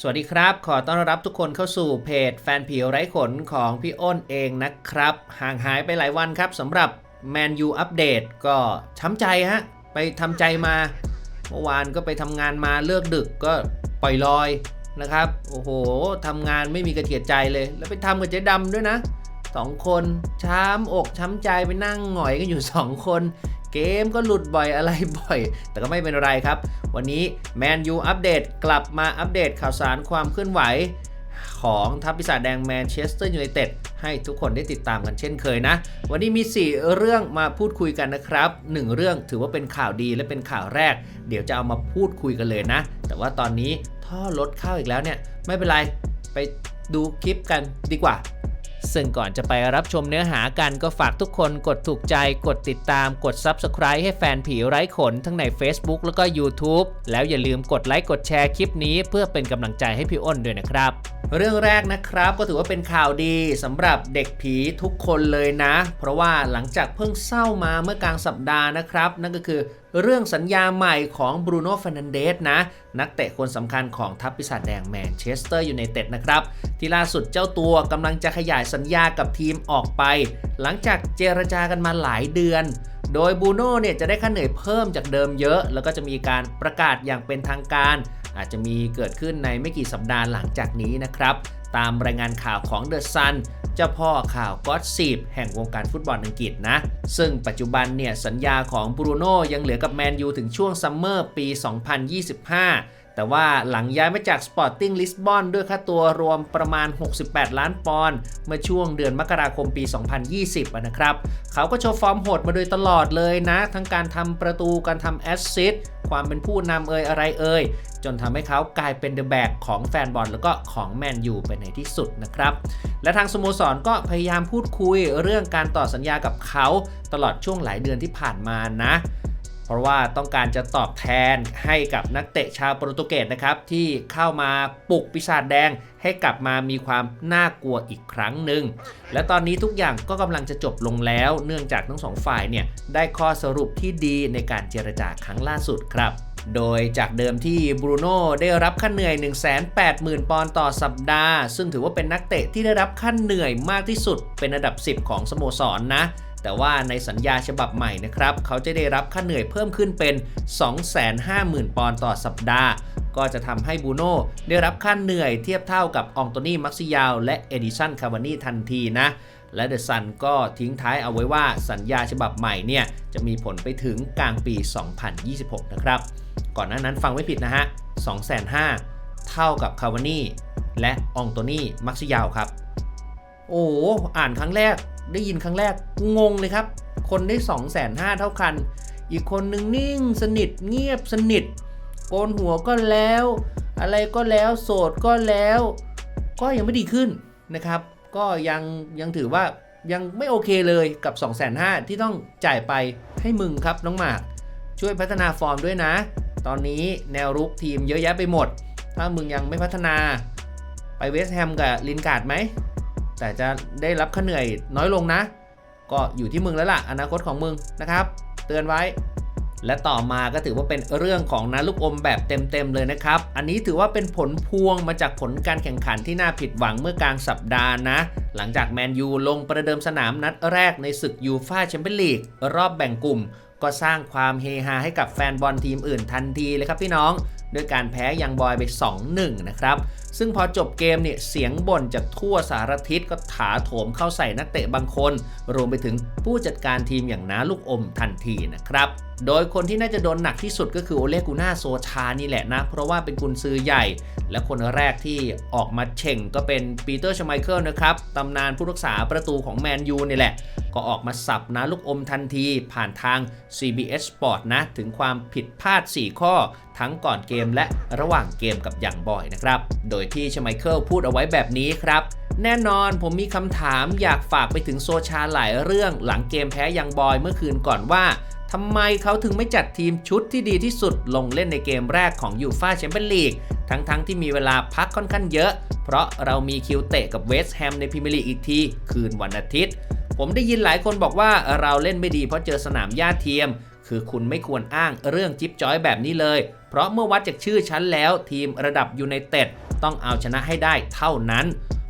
สวัสดีครับ ขอต้อนรับทุกคนเข้าสู่เพจแฟนผิวไร้ขนของพี่อ้นเองนะครับ ห่างหายไปหลายวันครับสำหรับแมนยูอัปเดตก็ช้ำใจฮะ ไปทำใจมา เมื่อวานก็ไปทำงานมาเลิกดึกก็ปล่อยลอยนะครับ โอ้โหทำงานไม่มีกระเทียดใจเลย แล้วไปทำกับเจ๊ดำด้วยนะสองคนช้ำอกช้ำใจไปนั่งหงอยกันอยู่สองคน เกมก็หลุดบ่อยอะไรบ่อย แต่ก็ไม่เป็นไรครับ วันนี้แมนยูอัปเดตกลับมาอัปเดตข่าวสารความเคลื่อนไหว ของทัพปีศาจแดงแมนเชสเตอร์ยูไนเต็ดให้ทุกคนได้ติดตามกันเช่นเคยนะ วันนี้มี 4 เรื่องมาพูดคุยกันนะครับ 1 เรื่องถือว่าเป็นข่าวดีและเป็นข่าวแรก เดี๋ยวจะเอามาพูดคุยกันเลยนะ แต่ว่าตอนนี้ท่อรถเข้าอีกแล้วเนี่ย ไม่เป็นไร ไปดูคลิปกันดีกว่า ซึ่งก่อนจะไปรับชมเนื้อหากันก็ฝากทุกคนกดถูกใจกดติดตามกด Subscribe ให้แฟนผีไร้ขนทั้งใน Facebook แล้วก็ YouTube แล้วอย่าลืมกดไลค์กดแชร์คลิปนี้ เพื่อเป็นกำลังใจให้พี่อ้นด้วยนะครับ เรื่องแรกนะครับก็ถือว่าเป็นข่าวดีสำหรับเด็กผีทุกคนเลยนะ เพราะว่าหลังจากเพิ่งเศร้ามาเมื่อกลางสัปดาห์นะครับ นั่นก็คือเรื่องสัญญาใหม่ของบรูโน่ฟ r นันเดสนะ นักเตะคนสำคัญของทัพปีศาจแดงแมนเชสเตอร์ยูไนเต็ดนะครับ ที่ล่าสุดเจ้าตัวกำลังจะขยายสัญญากับทีมออกไป หลังจากเจรจากันมาหลายเดือน โดยบูโน่เนี่ยจะได้ค่าเหนื่อยเพิ่มจากเดิมเยอะ แล้วก็จะมีการประกาศอย่างเป็นทางการ อาจจะมีเกิดขึ้นในไม่กี่สัปดาห์หลังจากนี้นะครับ ตามรายงานข่าวของเดอะซันเจ้าพ่อข่าวก็อตซีบแห่งวงการฟุตบอลอังกฤษนะ ซึ่งปัจจุบันเนี่ยสัญญาของบรูโน่ยังเหลือกับแมนยูถึงช่วงซัมเมอร์ปี 2025 แต่ว่าหลังย้ายมาจากสปอร์ติ้งลิสบอนด้วยค่าตัวรวมประมาณ 68 ล้านปอนด์เมื่อช่วงเดือนมกราคมปี 2020 นะครับ เขาก็โชว์ฟอร์มโหดมาโดยตลอดเลยนะ ทั้งการทำประตูการทำแอสซิสต์ ความเป็นผู้นำเอ่ยอะไรเอ่ยจนทำให้เขากลายเป็นเดอะแบกของแฟนบอลแล้วก็ของแมนยูไปในที่สุดนะครับ และทางสโมสรก็พยายามพูดคุยเรื่องการต่อสัญญากับเขาตลอดช่วงหลายเดือนที่ผ่านมานะ เพราะว่าต้องการจะตอบแทนให้กับนักเตะชาวโปรตุเกสนะครับ ที่เข้ามาปลุกปีศาจแดง ให้กลับมามีความน่ากลัวอีกครั้งหนึ่งและตอนนี้ทุกอย่างก็กำลังจะจบลงแล้ว เนื่องจากทั้งสองฝ่ายเนี่ยได้ข้อสรุปที่ดีในการเจรจาครั้งล่าสุดครับโดยจากเดิมที่บรูโน่ได้รับค่าเหนื่อย 180,000 ปอนด์ต่อสัปดาห์ ซึ่งถือว่าเป็นนักเตะที่ได้รับค่าเหนื่อยมากที่สุดเป็นอันดับ 10 ของสโมสรนนะ แต่ว่าในสัญญาฉบับใหม่นะครับ เขาจะได้รับค่าเหนื่อยเพิ่มขึ้นเป็น 250,000 ปอนด์ต่อสัปดาห์ ก็จะทำให้บูโน่ได้รับค่าเหนื่อยเทียบเท่ากับอองโตนีมักซิยาวและเอดิสันคาวานีทันทีนะและเดอะซันก็ทิ้งท้ายเอาไว้ว่าสัญญาฉบับใหม่เนี่ย จะมีผลไปถึงกลางปี 2026 นะครับ ก่อนหน้านั้นฟังไม่ผิดนะฮะ2,500,000 เท่ากับคาวานีและอองโตนี่มักซิยาวครับ โอ้ อ่านครั้งแรก ได้ยินครั้งแรกงงเลยครับ คนได้2 5 0 0 0 0เท่ากัน อีกคนนึงนิ่งสนิทเงียบสนิท โกนหัวก็แล้ว อะไรก็แล้วโสดก็แล้ว ก็ยังไม่ดีขึ้นนะครับ ก็ยังยังถือว่ายังไม่โอเคเลยกับ 2 5 0 0 0ที่ต้องจ่ายไปให้มึงครับน้องหมาก ช่วยพัฒนาฟอร์มด้วยนะ ตอนนี้แนวรุกทีมเยอะแยะไปหมด ถ้ามึงยังไม่พัฒนา ไปเวสต์แฮมกับลินการ์ดไหม แต่จะได้รับค่าเหนื่อยน้อยลงนะ ก็อยู่ที่มึงแล้วล่ะ อนาคตของมึงนะครับ เตือนไว้ และต่อมาก็ถือว่าเป็นเรื่องของนาลูกอมแบบเต็มๆเลยนะครับ อันนี้ถือว่าเป็นผลพวงมาจากผลการแข่งขันที่น่าผิดหวังเมื่อกลางสัปดาห์นะ หลังจากแมนยูลงประเดิมสนามนัดแรกในศึกยูฟาแชมเปี้ยนลีกรอบแบ่งกลุ่ม ก็สร้างความเฮฮาให้กับแฟนบอลทีมอื่นทันทีเลยครับพี่น้อง ด้วยการแพ้ยังบอยไป 2-1 นะครับ ซึ่งพอจบเกมเนี่ยเสียงบ่นจากทั่วสารทิศก็ถาโถมเข้าใส่นักเตะบางคน รวมไปถึงผู้จัดการทีมอย่างน้าลูกอมทันทีนะครับ โดยคนที่น่าจะโดนหนักที่สุดก็คือโอเลกูน่าโซชานี่แหละนะ เพราะว่าเป็นกุนซือใหญ่ และคนแรกที่ออกมาเช่งก็เป็นปีเตอร์ชไมเคิลนะครับตำนานผู้รักษาประตูของแมนยูนี่แหละ ก็ออกมาสับนะลูกอมทันทีผ่านทาง CBS Sport นะ ถึงความผิดพลาด 4 ข้อ ทั้งก่อนเกมและระหว่างเกมกับอย่างบอยนะครับ โดยที่ชไมเคิลพูดเอาไว้แบบนี้ครับแน่นอนผมมีคำถามอยากฝากไปถึงโซชาหลายเรื่องหลังเกมแพ้ยังบอยเมื่อคืนก่อนว่า ทำไมเขาถึงไม่จัดทีมชุดที่ดีที่สุดลงเล่นในเกมแรกของยูฟาแชมเปี้ยนลีกทั้งๆทที่มีเวลาพักค่อนข้างเยอะ เพราะเรามีคิวเตะกับเวสต์แฮมในพรีเมียร์ลีกอีกที คืนวันอาทิตย์ ผมได้ยินหลายคนบอกว่าเราเล่นไม่ดีเพราะเจอสนามหญ้าเทียม คือคุณไม่ควรอ้างเรื่องจิ๊บจ้อยแบบนี้เลย เพราะเมื่อวัดจากชื่อชั้นแล้วทีมระดับยูไนเต็ดต้องเอาชนะให้ได้เท่านั้น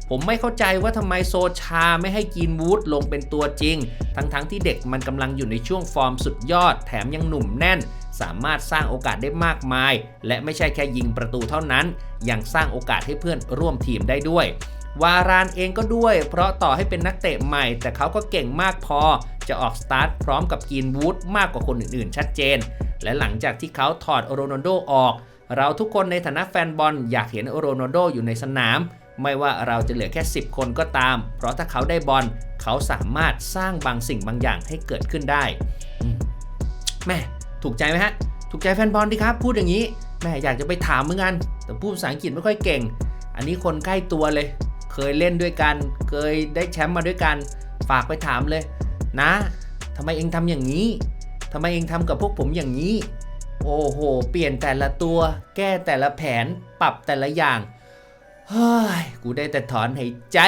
ผมไม่เข้าใจว่าทำไมโซชาไม่ให้กีนวูดลงเป็นตัวจริง ทั้งๆทที่เด็กมันกำลังอยู่ในช่วงฟอร์มสุดยอด แถมยังหนุ่มแน่น สามารถสร้างโอกาสได้มากมาย และไม่ใช่แค่ยิงประตูเท่านั้น ยังสร้างโอกาสให้เพื่อนร่วมทีมได้ด้วยวารานเองก็ด้วย เพราะต่อให้เป็นนักเตะใหม่ แต่เขาก็เก่งมากพอ จะออกสตาร์ทพร้อมกับกีนวูดมากกว่าคนอื่นๆ ชัดเจน และหลังจากที่เขาถอดโรนัลโดออก เราทุกคนในฐานะแฟนบอลอยากเห็นโรนัลโดอยู่ในสนาม ไม่ว่าเราจะเหลือแค่ 10 คนก็ตาม เพราะถ้าเขาได้บอลเขาสามารถสร้างบางสิ่งบางอย่างให้เกิดขึ้นได้แม่ถูกใจไหมฮะ ถูกใจแฟนบอลดีครับ พูดอย่างนี้แม่อยากจะไปถามเหมือนกัน แต่พูดภาษาอังกฤษไม่ค่อยเก่ง อันนี้คนใกล้ตัวเลย เคยเล่นด้วยกัน เคยได้แชมป์มาด้วยกัน ฝากไปถามเลย นะทำไมเองทำอย่างนี้ทำไมเองทำกับพวกผมอย่างนี้ โอ้โห เปลี่ยนแต่ละตัว แก้แต่ละแผน ปรับแต่ละอย่าง เฮ้ย กูได้แต่ถอนหายใจ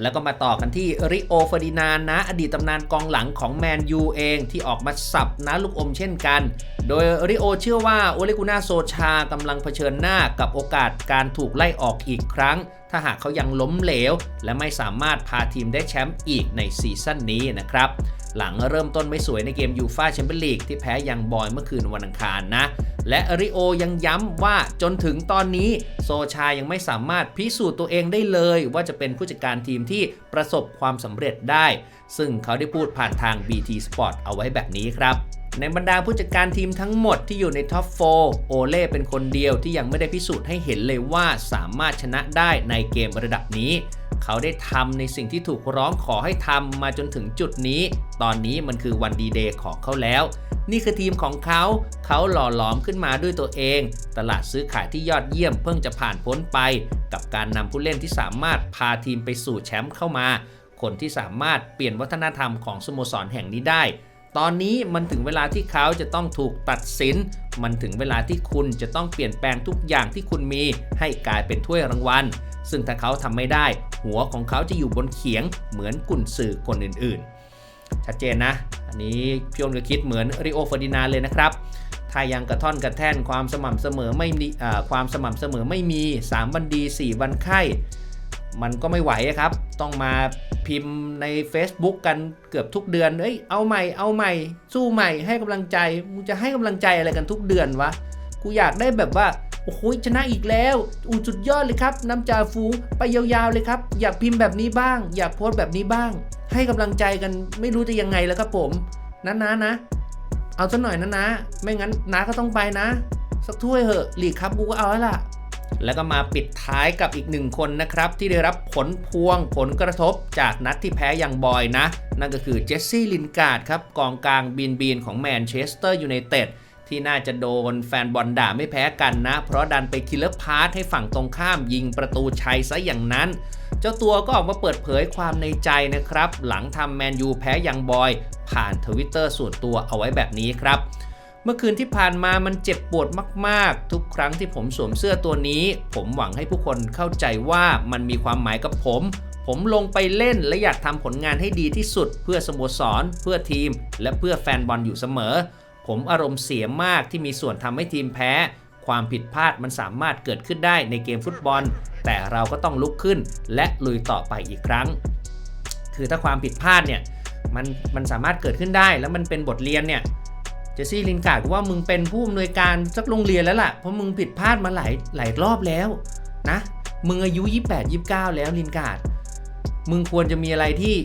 แล้วก็มาต่อกันที่ริโอเฟอร์ดินานนะ อดีตตำนานกองหลังของแมนยูเองที่ออกมาสับนะลูกอมเช่นกัน โดยริโอเชื่อว่าโอเลกุน่าโซชากำลังเผชิญหน้ากับโอกาสการถูกไล่ออกอีกครั้งถ้าหากเขายังล้มเหลว และไม่สามารถพาทีมได้แชมป์อีกในซีซั่นนี้นะครับหลังเริ่มต้นไม่สวยในเกมยูฟาแชมเปี้ยนลีกที่แพ้ยังบอยเมื่อคืนวันอังคารนะ และริโอยังย้ำว่าจนถึงตอนนี้โซชายังไม่สามารถพิสูจน์ตัวเองได้เลย ว่าจะเป็นผู้จัดการทีมที่ประสบความสำเร็จได้ ซึ่งเขาได้พูดผ่านทาง BT Sport เอาไว้แบบนี้ครับ ในบรรดาผู้จัดการทีมทั้งหมดที่อยู่ในท็อป 4 โอเล่เป็นคนเดียวที่ยังไม่ได้พิสูจน์ให้เห็นเลยว่าสามารถชนะได้ในเกมระดับนี้ เขาได้ทำในสิ่งที่ถูกร้องขอให้ทำมาจนถึงจุดนี้ ตอนนี้มันคือวันดีเดย์ของเขาแล้ว นี่คือทีมของเขา เขาหล่อหลอมขึ้นมาด้วยตัวเอง ตลาดซื้อขายที่ยอดเยี่ยมเพิ่งจะผ่านพ้นไป กับการนำผู้เล่นที่สามารถพาทีมไปสู่แชมป์เข้ามา คนที่สามารถเปลี่ยนวัฒนธรรมของสโมสรแห่งนี้ได้ ตอนนี้มันถึงเวลาที่เขาจะต้องถูกตัดสิน มันถึงเวลาที่คุณจะต้องเปลี่ยนแปลงทุกอย่างที่คุณมีให้กลายเป็นถ้วยรางวัล ซึ่งถ้าเขาทำไม่ได้ หัวของเขาจะอยู่บนเขียงเหมือนกุนสื่อคนอื่นๆ ชัดเจนนะ อันนี้พี่อ้นก็คิดเหมือนริโอเฟอร์ดินานเลยนะครับถ้ายังกระท่อนกระแท่นความสม่ำเสมอไม่มีความสม่ำเสมอไม่มี 3 วันดี 4 วันไข้ มันก็ไม่ไหวครับ ต้องมาพิมพ์ใน Facebook กันเกือบทุกเดือน เอ้ย เอาใหม่ เอาใหม่ สู้ใหม่ ให้กำลังใจ มึงจะให้กำลังใจอะไรกันทุกเดือนวะ กูอยากได้แบบว่า โอ้โหชนะอีกแล้ว อู้จุดยอดเลยครับ น้ำจ่าฟู ไปยาวๆเลยครับ อยากพิมพ์แบบนี้บ้าง อยากโพสต์แบบนี้บ้าง ให้กำลังใจกัน ไม่รู้จะยังไงแล้วครับผมนะนะนะ เอาซะหน่อยนะนะ ไม่งั้นน้าก็ต้องไปนะ สักถ้วยเหอะ หลีกครับ กูก็เอาแล้วล่ะ แล้วก็มาปิดท้ายกับอีกหนึ่งคนนะครับ ที่ได้รับผลพวงผลกระทบจากนัดที่แพ้อย่างบอยนะ นั่นก็คือเจสซี่ลินการ์ดครับกองกลางบีนบีนของแมนเชสเตอร์ยูไนเต็ดที่น่าจะโดนแฟนบอลด่าไม่แพ้กันนะ เพราะดันไปคิลเลอร์พาสให้ฝั่งตรงข้ามยิงประตูชัยซะอย่างนั้น เจ้าตัวก็ออกมาเปิดเผยความในใจนะครับ หลังทำแมนยูแพ้ยังบอย ผ่านทวิตเตอร์ส่วนตัวเอาไว้แบบนี้ครับ เมื่อคืนที่ผ่านมามันเจ็บปวดมากๆ ทุกครั้งที่ผมสวมเสื้อตัวนี้ ผมหวังให้ผู้คนเข้าใจว่ามันมีความหมายกับผม ผมลงไปเล่นและอยากทำผลงานให้ดีที่สุด เพื่อสโมสร เพื่อทีม และเพื่อแฟนบอลอยู่เสมอ ผมอารมณ์เสียมากที่มีส่วนทำให้ทีมแพ้ ความผิดพลาดมันสามารถเกิดขึ้นได้ในเกมฟุตบอล แต่เราก็ต้องลุกขึ้น และลุยต่อไปอีกครั้ง คือถ้าความผิดพลาดเนี่ยมันมันสามารถเกิดขึ้นได้ แล้วมันเป็นบทเรียนเนี่ย เจสซี่ลินการ์ดว่ามึงเป็นผู้อำนวยการสักโรงเรียนแล้วล่ะ เพราะมึงผิดพลาดมาหลายหลายรอบแล้วนะ มึงอายุ 28 29 แล้วลินการ์ดมึงควรจะมีอะไรที่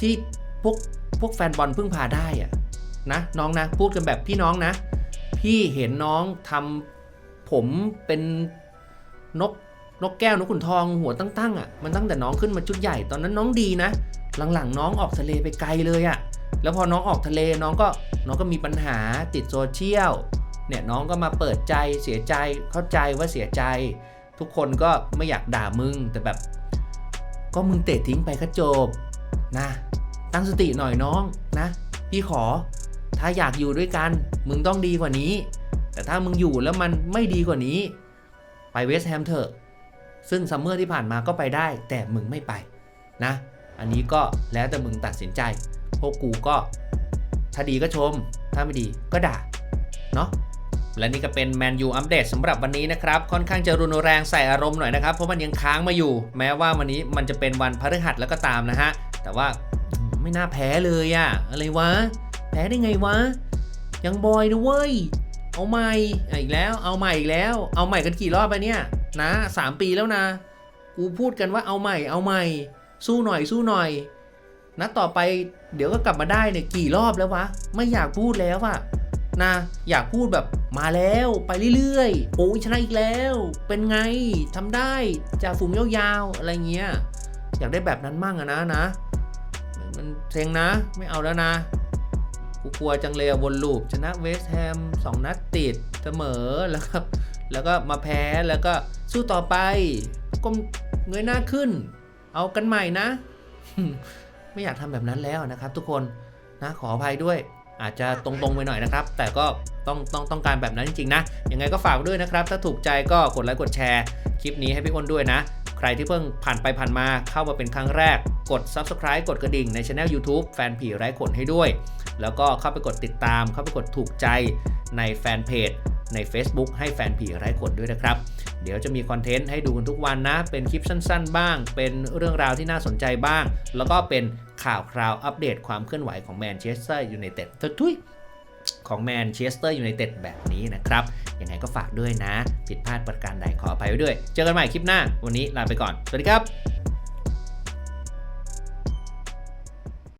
ที่พวกพวกแฟนบอลพึ่งพาได้อะนะน้องนะ พูดกันแบบพี่น้องนะ พี่เห็นน้องทำผมเป็นนกนกแก้วนกขุนทองหัวตั้งๆอะมันตั้งแต่น้องขึ้นมาชุดใหญ่ตอนนั้นน้องดีนะ หลังๆ น้องออกทะเลไปไกลเลยอะ แล้วพอน้องออกทะเลน้องก็น้องก็มีปัญหาติดโซเชียลเนี่ยน้องก็มาเปิดใจเสียใจเข้าใจว่าเสียใจ ทุกคนก็ไม่อยากด่ามึง แต่แบบ ก็มึงเตะทิ้งไปก็จบนะ ตั้งสติหน่อยน้องนะ พี่ขอ ถ้าอยากอยู่ด้วยกัน มึงต้องดีกว่านี้ แต่ถ้ามึงอยู่แล้วมันไม่ดีกว่านี้ ไปเวสต์แฮมเถอะซึ่งซัมเมอร์ที่ผ่านมาก็ไปได้ แต่มึงไม่ไปนะ อันนี้ก็แล้วแต่มึงตัดสินใจ พวกกูก็ถ้าดีก็ชม ถ้าไม่ดีก็ด่า เนาะและนี่ก็เป็นแมนยูอัปเดตสำหรับวันนี้นะครับ ค่อนข้างจะรุนแรงใส่อารมณ์หน่อยนะครับ เพราะมันยังค้างมาอยู่ แม้ว่าวันนี้มันจะเป็นวันพฤหัสแล้วก็ตามนะฮะ แต่ว่าไม่น่าแพ้เลยอะอะไรวะ แพ้ได้ไงวะ ยังบอยนะเว้ย เอาใหม่อีกแล้ว เอาใหม่อีกแล้ว เอาใหม่กันกี่รอบไปเนี่ย นะสามปีแล้วนะ กูพูดกันว่าเอาใหม่ เอาใหม่ สู้หน่อยสู้หน่อย นัดต่อไปเดี๋ยวก็กลับมาได้เนี่ยกี่รอบแล้ววะ ไม่อยากพูดแล้วอะนะ อยากพูดแบบมาแล้วไปเรื่อยๆ โอ้ยชนะอีกแล้ว เป็นไงทำได้จ่าฝูงยาวๆอะไรเงี้ยอยากได้แบบนั้นมั่งอะนะนะ มันเซ็งนะไม่เอาแล้วนะกูกลัวจังเลยอะวนลูปชนะเวสต์แฮมสองนัดติดเสมอแล้วก็แล้วก็มาแพ้แล้วก็สู้ต่อไปก้มเงยหน้าขึ้น เอากันใหม่นะ ไม่อยากทำแบบนั้นแล้วนะครับ ทุกคนนะขออภัยด้วย อาจจะตรงๆไปหน่อยนะครับ แต่ก็ต้องต้องต้องการแบบนั้นจริงๆนะยังไงก็ฝากด้วยนะครับ ถ้าถูกใจก็กดไลค์กดแชร์คลิปนี้ให้พี่อ้นด้วยนะ ใครที่เพิ่งผ่านไปผ่านมาเข้ามาเป็นครั้งแรก กด Subscribe กดกระดิ่งในช anel YouTube แฟนผีไร้ขนให้ด้วย แล้วก็เข้าไปกดติดตาม เข้าไปกดถูกใจในแฟนเพจใน Facebook ให้แฟนผีไร้ขนด้วยนะครับ เดี๋ยวจะมีคอนเทนต์ให้ดูกันทุกวันนะ เป็นคลิปสั้น ๆ บ้าง เป็นเรื่องราวที่น่าสนใจบ้าง แล้วก็เป็นข่าวคราวอัปเดตความเคลื่อนไหวของแมนเชสเตอร์ยูไนเต็ดทุยของแมนเชสเตอร์ยูไนเต็ดแบบนี้นะครับ ยังไงก็ฝากด้วยนะ ผิดพลาดประการใดขออภัยไว้ด้วย เจอกันใหม่คลิปหน้า วันนี้ลาไปก่อน สวัสดีครับ